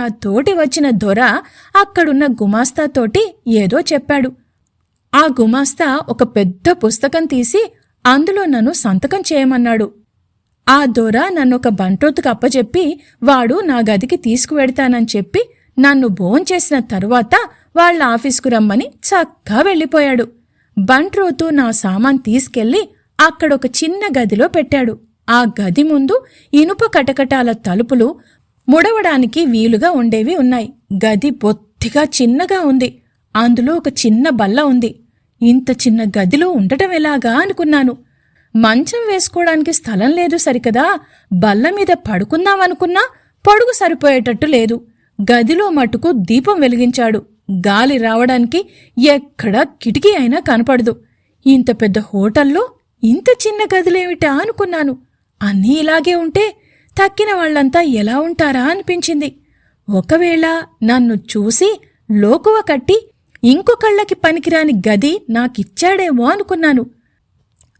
నా తోటి వచ్చిన దొర అక్కడున్న గుమాస్తాతోటి ఏదో చెప్పాడు. ఆ గుమాస్తా ఒక పెద్ద పుస్తకం తీసి అందులో నన్ను సంతకం చేయమన్నాడు. ఆ దొర నన్నొక బంట్రోతుకు అప్పచెప్పి వాడు నా గదికి తీసుకువెడతానని చెప్పి నన్ను భోంచేసిన తరువాత వాళ్ళ ఆఫీసుకు రమ్మని చక్కా వెళ్ళిపోయాడు. బంట్రోతు నా సామాన్ తీసుకెళ్ళి అక్కడొక చిన్న గదిలో పెట్టాడు. ఆ గది ముందు ఇనుప కటకటాల తలుపులు ముడవడానికి వీలుగా ఉండేవి ఉన్నాయి. గది బొత్తిగా చిన్నగా ఉంది. అందులో ఒక చిన్న బల్ల ఉంది. ఇంత చిన్న గదిలో ఉండటం ఎలాగా అనుకున్నాను. మంచం వేసుకోవడానికి స్థలం లేదు సరికదా? బల్ల మీద పడుకుందామనుకున్నా పడుగు సరిపోయేటట్టు లేదు. గదిలో మటుకు దీపం వెలిగించాడు. గాలి రావడానికి ఎక్కడా కిటికీ అయినా కనపడదు. ఇంత పెద్ద హోటల్లో ఇంత చిన్న గదిలేమిటా అనుకున్నాను. అన్నీ ఇలాగే ఉంటే తక్కిన వాళ్ళంతా ఎలా ఉంటారా అనిపించింది. ఒకవేళ నన్ను చూసి లోకువ కట్టి ఇంకొకళ్ళకి పనికిరాని గది నాకిచ్చాడేమో అనుకున్నాను.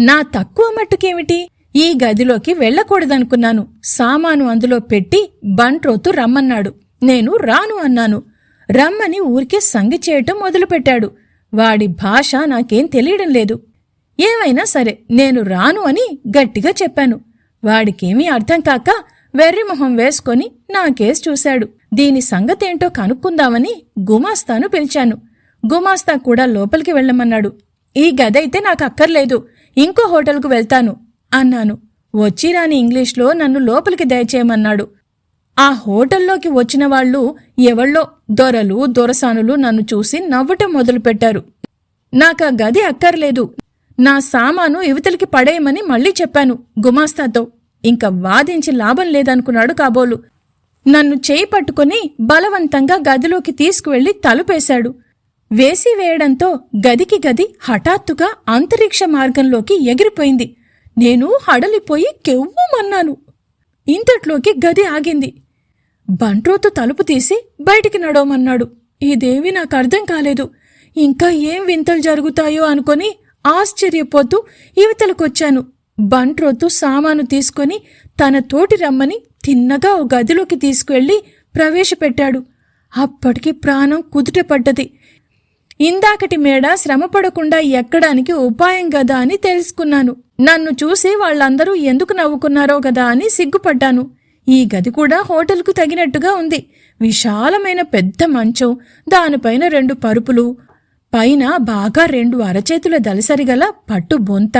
నా తక్కువ మట్టుకేమిటి? ఈ గదిలోకి వెళ్ళకూడదనుకున్నాను. సామాను అందులో పెట్టి బంట్రోతు రమ్మన్నాడు. నేను రాను అన్నాను. రమ్మని ఊరికే సంగి చేయటం మొదలుపెట్టాడు. వాడి భాష నాకేం తెలియడం లేదు. ఏమైనా సరే నేను రాను అని గట్టిగా చెప్పాను. వాడికేమీ అర్థం కాక వెర్రిమొహం వేసుకొని నా కేసు చూశాడు. దీని సంగతేంటో కనుక్కుందామని గుమాస్తాను పిలిచాను. గుమాస్తా కూడా లోపలికి వెళ్ళమన్నాడు. ఈ గదైతే నాకు అక్కర్లేదు ఇంకో హోటల్కు వెళ్తాను అన్నాను. వచ్చిరాని ఇంగ్లీష్లో నన్ను లోపలికి దయచేయమన్నాడు. ఆ హోటల్లోకి వచ్చిన వాళ్ళు ఎవళ్ళో దొరలు దొరసానులు నన్ను చూసి నవ్వటం మొదలుపెట్టారు. నాకా గది అక్కర్లేదు. నా సామాను యువతలకి పడేయమని మళ్ళీ చెప్పాను గుమాస్తాతో. ఇంక వాదించి లాభం లేదనుకున్నాడు కాబోలు. నన్ను చేయి పట్టుకుని బలవంతంగా గదిలోకి తీసుకువెళ్ళి తలుపేశాడు. వేసి వేయడంతో గదికి గది హఠాత్తుగా అంతరిక్ష మార్గంలోకి ఎగిరిపోయింది. నేను హడలిపోయి కెవ్వుమన్నాను. ఇంతట్లోకి గది ఆగింది. బంట్రోతు తలుపు తీసి బయటికి నడవమన్నాడు. ఇదేవి నాకు అర్థం కాలేదు. ఇంకా ఏం వింతలు జరుగుతాయో అనుకొని ఆశ్చర్యపోతూ యువతలకొచ్చాను బంట్రోతు సామాను తీసుకొని తన తోటి రమ్మని తిన్నగా ఓ గదిలోకి తీసుకువెళ్ళి ప్రవేశపెట్టాడు. అప్పటికి ప్రాణం కుదుటపడ్డది ఇందాకటి మేడ శ్రమపడకుండా ఎక్కడానికి ఉపాయం గదా అని తెలుసుకున్నాను. నన్ను చూసి వాళ్ళందరూ ఎందుకు నవ్వుకున్నారో గదా అని సిగ్గుపడ్డాను. ఈ గది కూడా హోటల్కు తగినట్టుగా ఉంది. విశాలమైన పెద్ద మంచం దానిపైన రెండు పరుపులు పైన బాగా రెండు అరచేతుల దలసరిగల పట్టు బొంత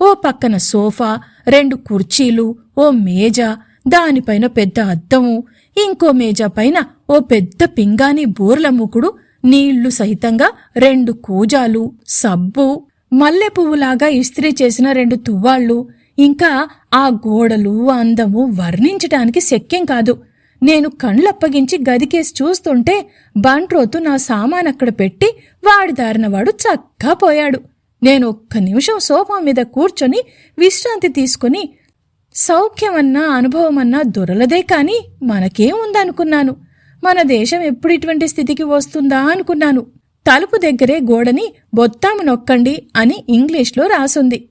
ఓ పక్కన సోఫా రెండు కుర్చీలు ఓ మేజ దానిపైన పెద్ద అద్దము ఇంకో మేజ పైన ఓ పెద్ద పింగాణి బోర్ల ముకుడు నీళ్ళు సహితంగా రెండు కూజాలు సబ్బు మల్లె పువ్వులాగా ఇస్త్రీ చేసిన రెండు తువ్వాళ్ళు. ఇంకా ఆ గోడలు అందము వర్ణించటానికి శక్యం కాదు. నేను కళ్ళప్పగించి గదికేసి చూస్తుంటే బంట్రోతు నా సామాన్ అక్కడ పెట్టి వాడి దారిన వాడు చక్కా పోయాడు. నేను ఒక్క నిమిషం సోఫా మీద కూర్చొని విశ్రాంతి తీసుకుని సౌఖ్యమన్నా అనుభవమన్నా దొరలదే కాని మనకేముందనుకున్నాను మన దేశం ఎప్పుడు ఇటువంటి స్థితికి వస్తుందా అనుకున్నాను. తలుపు దగ్గరే గోడని బొత్తాము నొక్కండి అని ఇంగ్లీష్లో రాసుంది.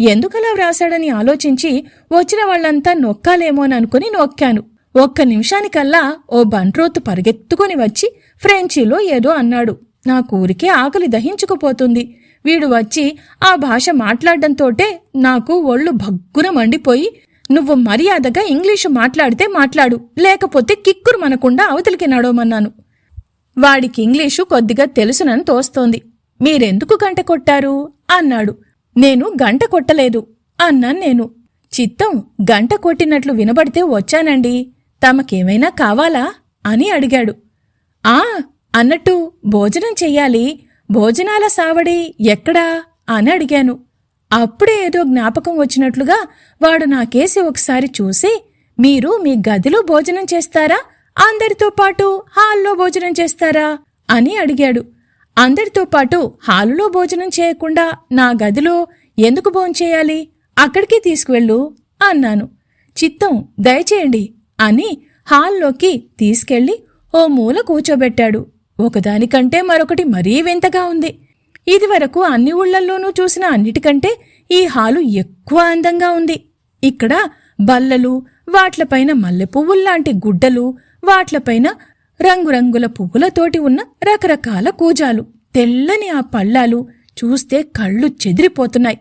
ఎందుకలా వ్రాశాడని ఆలోచించి వచ్చిన వాళ్ళంతా నొక్కాలేమోననుకుని నొక్కాను. ఒక్క నిమిషానికల్లా ఓ బంట్రోతు పరిగెత్తుకుని వచ్చి ఫ్రెంచీలో ఏదో అన్నాడు. నా కూరికే ఆకలి దహించుకుపోతుంది. వీడు వచ్చి ఆ భాష మాట్లాడడంతోటే నాకు ఒళ్ళు భగ్గున మండిపోయి నువ్వు మర్యాదగా ఇంగ్లీషు మాట్లాడితే మాట్లాడు. లేకపోతే కిక్కురు మనకుండా అవతలికి నడవమన్నాను. వాడికి ఇంగ్లీషు కొద్దిగా తెలుసునని తోస్తోంది. మీరెందుకు గంట కొట్టారు? అన్నాడు. నేను గంట కొట్టలేదు అన్నాను నేను. చిత్తం గంట కొట్టినట్లు వినబడితే వచ్చానండి. తమకేమైనా కావాలా అని అడిగాడు. ఆ అన్నట్టు భోజనం చెయ్యాలి భోజనాల సావడి ఎక్కడా అని అడిగాను. అప్పుడే ఏదో జ్ఞాపకం వచ్చినట్లుగా వాడు నాకేసి ఒకసారి చూసి మీరు మీ గదిలో భోజనం చేస్తారా? అందరితో పాటు హాల్లో భోజనం చేస్తారా? అని అడిగాడు. అందరితో పాటు హాలులో భోజనం చేయకుండా నా గదిలో ఎందుకు భోంచేయాలి? అక్కడికి తీసుకువెళ్ళు అన్నాను. చిత్తం దయచేయండి అని హాల్లోకి తీసుకెళ్ళి ఓ మూల కూచోబెట్టాడు ఒకదానికంటే మరొకటి మరీ వింతగా ఉంది. ఇదివరకు అన్ని ఊళ్ళల్లోనూ చూసిన అన్నిటికంటే ఈ హాలు ఎక్కువ అందంగా ఉంది. ఇక్కడ బల్లలు వాట్లపైన మల్లెపువ్వుల్లాంటి గుడ్డలు వాట్లపైన రంగురంగుల పువ్వులతోటి ఉన్న రకరకాల కూజాలు తెల్లని ఆ పళ్ళాలు చూస్తే కళ్ళు చెదిరిపోతున్నాయి.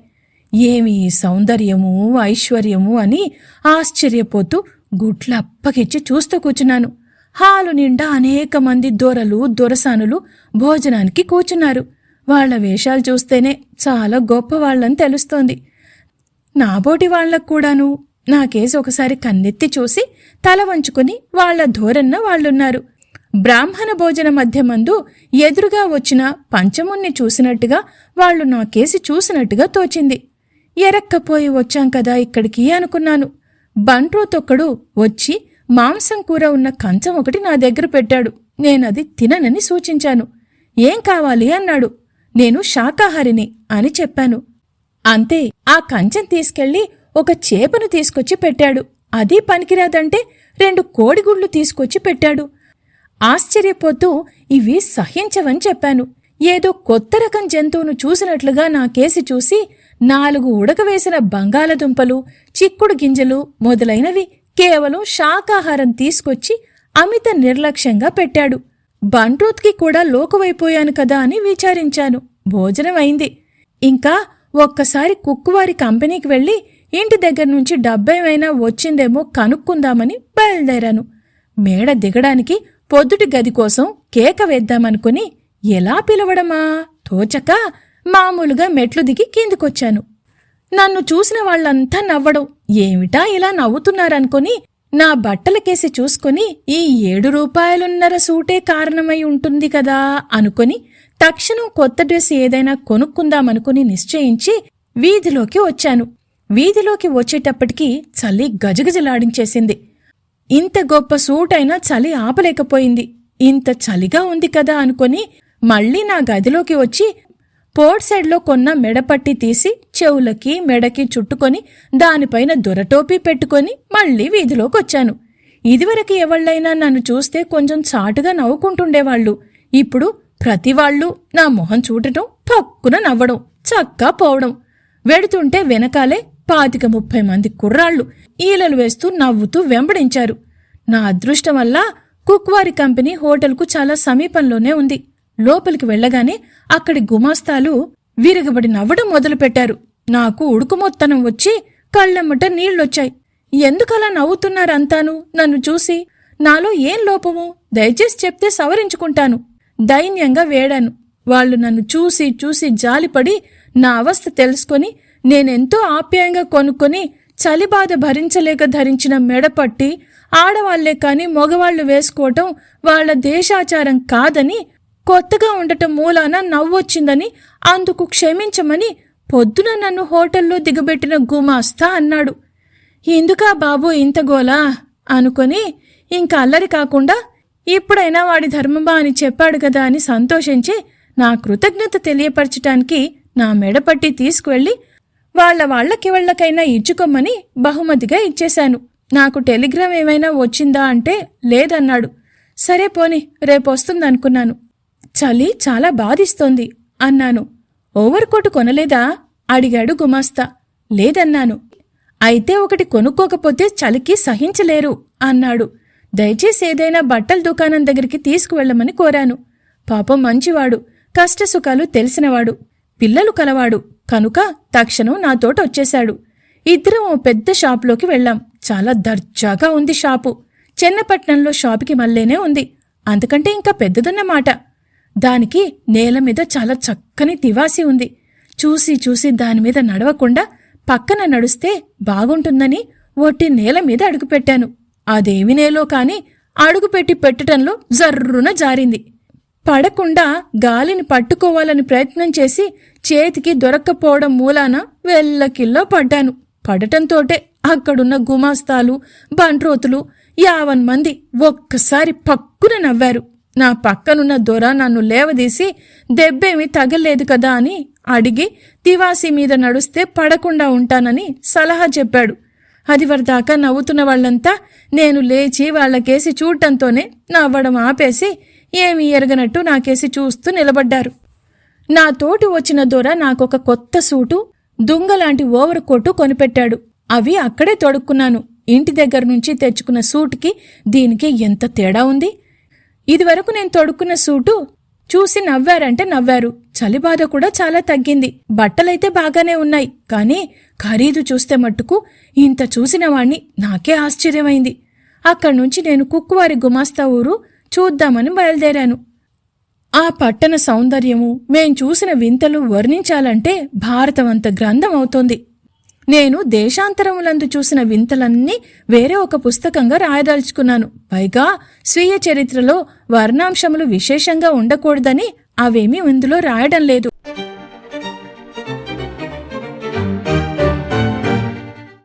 ఏమి సౌందర్యము ఐశ్వర్యము అని ఆశ్చర్యపోతూ గుట్లు అప్పగిచ్చి చూస్తూ కూర్చున్నాను. హాలు నిండా అనేక మంది దొరలు దొరసానులు భోజనానికి కూర్చున్నారు. వాళ్ళ వేషాలు చూస్తేనే చాలా గొప్పవాళ్ళని తెలుస్తోంది. నాబోటి వాళ్ళకు కూడాను నాకేసి ఒకసారి కన్నెత్తి చూసి తల వంచుకుని వాళ్ళ ధోరన్న వాళ్ళున్నారు. బ్రాహ్మణ భోజన మధ్య మందు ఎదురుగా వచ్చిన పంచముణ్ణి చూసినట్టుగా వాళ్ళు నాకేసి చూసినట్టుగా తోచింది. ఎరక్కపోయి వచ్చాం కదా ఇక్కడికి అనుకున్నాను. బంట్రోతొక్కడు వచ్చి మాంసం కూర ఉన్న కంచం ఒకటి నా దగ్గర పెట్టాడు. నేనది తిననని సూచించాను. ఏం కావాలి అన్నాడు. నేను శాకాహారిని అని చెప్పాను. అంతే ఆ కంచం తీసుకెళ్ళి ఒక చేపను తీసుకొచ్చి పెట్టాడు. అది పనికిరాదంటే రెండు కోడిగుడ్లు తీసుకొచ్చి పెట్టాడు. ఆశ్చర్యపోతూ ఇవి సహించవని చెప్పాను. ఏదో కొత్త రకం జంతువును చూసినట్లుగా నా కేసి చూసి నాలుగు ఉడకవేసిన బంగాళదుంపలు చిక్కుడు గింజలు మొదలైనవి కేవలం శాకాహారం తీసుకొచ్చి అమిత నిర్లక్ష్యంగా పెట్టాడు. బంట్రూత్కి కూడా లోకువైపోయాను కదా అని విచారించాను. భోజనం అయింది ఇంకా ఒక్కసారి కుక్కువారి కంపెనీకి వెళ్ళి ఇంటి దగ్గర నుంచి డబ్బేమైనా వచ్చిందేమో కనుక్కుందామని బయలుదేరాను. మేడ దిగడానికి పొద్దుటి గది కోసం కేక వేద్దామనుకుని ఎలా పిలవడమా? తోచక మామూలుగా మెట్లు దిగి కిందికొచ్చాను. నన్ను చూసిన వాళ్ళంతా నవ్వడం ఏమిటా ఇలా నవ్వుతున్నారనుకొని నా బట్టలకేసి చూసుకుని ఈ ఏడు రూపాయలున్నర సూటే కారణమై ఉంటుంది కదా అనుకొని తక్షణం కొత్త డ్రెస్ ఏదైనా కొనుక్కుందామనుకుని నిశ్చయించి వీధిలోకి వచ్చాను. వీధిలోకి వచ్చేటప్పటికి చలి గజగజలాడించేసింది. ఇంత గొప్ప సూటైనా చలి ఆపలేకపోయింది. ఇంత చలిగా ఉంది కదా అనుకొని మళ్ళీ నా గదిలోకి వచ్చి పోర్ట్ సైడ్లో కొన్న మెడపట్టి తీసి చెవులకి మెడకి చుట్టుకొని దానిపైన దొరటోపీ పెట్టుకొని మళ్ళీ వీధిలోకి వచ్చాను ఇదివరకు ఎవళ్ళైనా నన్ను చూస్తే కొంచెం చాటుగా నవ్వుకుంటుండేవాళ్ళు. ఇప్పుడు ప్రతివాళ్ళు నా మొహం చూడటం పక్కున నవ్వడం చక్కా పోవడం. వెడుతుంటే వెనకాలే పాతిక ముప్పై మంది కుర్రాళ్ళు ఈలలు వేస్తూ నవ్వుతూ వెంబడించారు. నా అదృష్టం వల్ల కుక్వారి కంపెనీ హోటల్కు చాలా సమీపంలోనే ఉంది. లోపలికి వెళ్ళగానే అక్కడి గుమాస్తాలు విరగబడి నవ్వడం మొదలుపెట్టారు. నాకు ఉడుకుమొత్తనం వచ్చి కళ్ళమ్మట నీళ్ళొచ్చాయి ఎందుకలా నవ్వుతున్నారంతాను నన్ను చూసి? నాలో ఏం లోపము? దయచేసి చెప్తే సవరించుకుంటాను. దైన్యంగా వేడాను. వాళ్ళు నన్ను చూసి చూసి జాలిపడి నా అవస్థ తెలుసుకొని నేనెంతో ఆప్యాయంగా కొనుక్కొని చలిబాధ భరించలేక ధరించిన మెడపట్టి ఆడవాళ్ళే కాని మగవాళ్ళు వేసుకోవటం వాళ్ళ దేశాచారం కాదని కొత్తగా ఉండటం మూలాన నవ్వొచ్చిందని అందుకు క్షమించమని పొద్దున నన్ను హోటల్లో దిగబెట్టిన గుమాస్తా అన్నాడు. ఎందుకా బాబు ఇంత గోలా? అనుకొని ఇంక అల్లరి కాకుండా ఇప్పుడైనా వాడి ధర్మబా అని చెప్పాడు కదా అని సంతోషించి నా కృతజ్ఞత తెలియపరచటానికి నా మెడపట్టి తీసుకువెళ్ళి వాళ్ళ వాళ్ళకెవళ్ళకైనా ఇచ్చుకోమని బహుమతిగా ఇచ్చేశాను. నాకు టెలిగ్రామ్ ఏమైనా వచ్చిందా అంటే లేదన్నాడు. సరే పోని రేపొస్తుందనుకున్నాను. చలి చాలా బాధిస్తోంది అన్నాను. ఓవర్ కోటు కొనలేదా? అడిగాడు గుమాస్తా. లేదన్నాను. అయితే ఒకటి కొనుక్కోకపోతే చలికి సహించలేరు అన్నాడు. దయచేసి ఏదైనా బట్టల దుకాణం దగ్గరికి తీసుకువెళ్ళమని కోరాను. పాపం మంచివాడు కష్టసుఖాలు తెలిసినవాడు పిల్లలు కలవాడు. కనుక తక్షణం నాతోట వచ్చేశాడు. ఇద్దరం ఓ పెద్ద షాపులోకి వెళ్ళాం. చాలా దర్జాగా ఉంది షాపు. చెన్నపట్నంలో షాపుకి మల్లేనే ఉంది. అంతకంటే ఇంకా పెద్దదన్నమాట. దానికి నేల మీద చాలా చక్కని తివాసి ఉంది. చూసి చూసి దానిమీద నడవకుండా పక్కన నడుస్తే బాగుంటుందని ఒట్టి నేల మీద అడుగుపెట్టాను అదేమి నేలో కాని అడుగుపెట్టి పెట్టటంలో జర్రున జారింది. పడకుండా గాలిని పట్టుకోవాలని ప్రయత్నం చేసి చేతికి దొరక్కపోవడం మూలాన వెల్లకిల్లో పడ్డాను. పడటంతోటే అక్కడున్న గుమాస్తాలు బంట్రోతులు యావన్ మంది ఒక్కసారి పక్కున నవ్వారు. నా పక్కనున్న దొర నన్ను లేవదీసి దెబ్బేమీ తగలేదు కదా అని అడిగి తివాసి మీద నడుస్తే పడకుండా ఉంటానని సలహా చెప్పాడు. అది వరదాకా నవ్వుతున్న వాళ్ళంతా నేను లేచి వాళ్ళకేసి చూడటంతోనే నవ్వడం ఆపేసి ఏమీ ఎరగనట్టు నాకేసి చూస్తూ నిలబడ్డారు. నా తోటి వచ్చిన దొర నాకొక కొత్త సూటు దుంగలాంటి ఓవర్ కోటు కొనిపెట్టాడు. అవి అక్కడే తొడుక్కున్నాను. ఇంటి దగ్గర నుంచి తెచ్చుకున్న సూట్కి దీనికి ఎంత తేడా ఉంది? ఇదివరకు నేను తొడుక్కున్న సూటు చూసి నవ్వారంటే నవ్వారు. చలి బాధ కూడా చాలా తగ్గింది. బట్టలైతే బాగానే ఉన్నాయి. కానీ ఖరీదు చూస్తే మట్టుకు ఇంత చూసిన వాణ్ణి నాకే ఆశ్చర్యమైంది. అక్కడి నుంచి నేను కుక్కువారి గుమాస్తా ఊరు చూద్దామని బయలుదేరాను. ఆ పట్టణ సౌందర్యము మేం చూసిన వింతలు వర్ణించాలంటే భారతమంత గ్రంథం అవుతోంది నేను దేశాంతరములందు చూసిన వింతలన్నీ వేరే ఒక పుస్తకంగా రాయదలుచుకున్నాను. పైగా స్వీయ చరిత్రలో వర్ణాంశములు విశేషంగా ఉండకూడదని అవేమీ ఇందులో రాయడం లేదు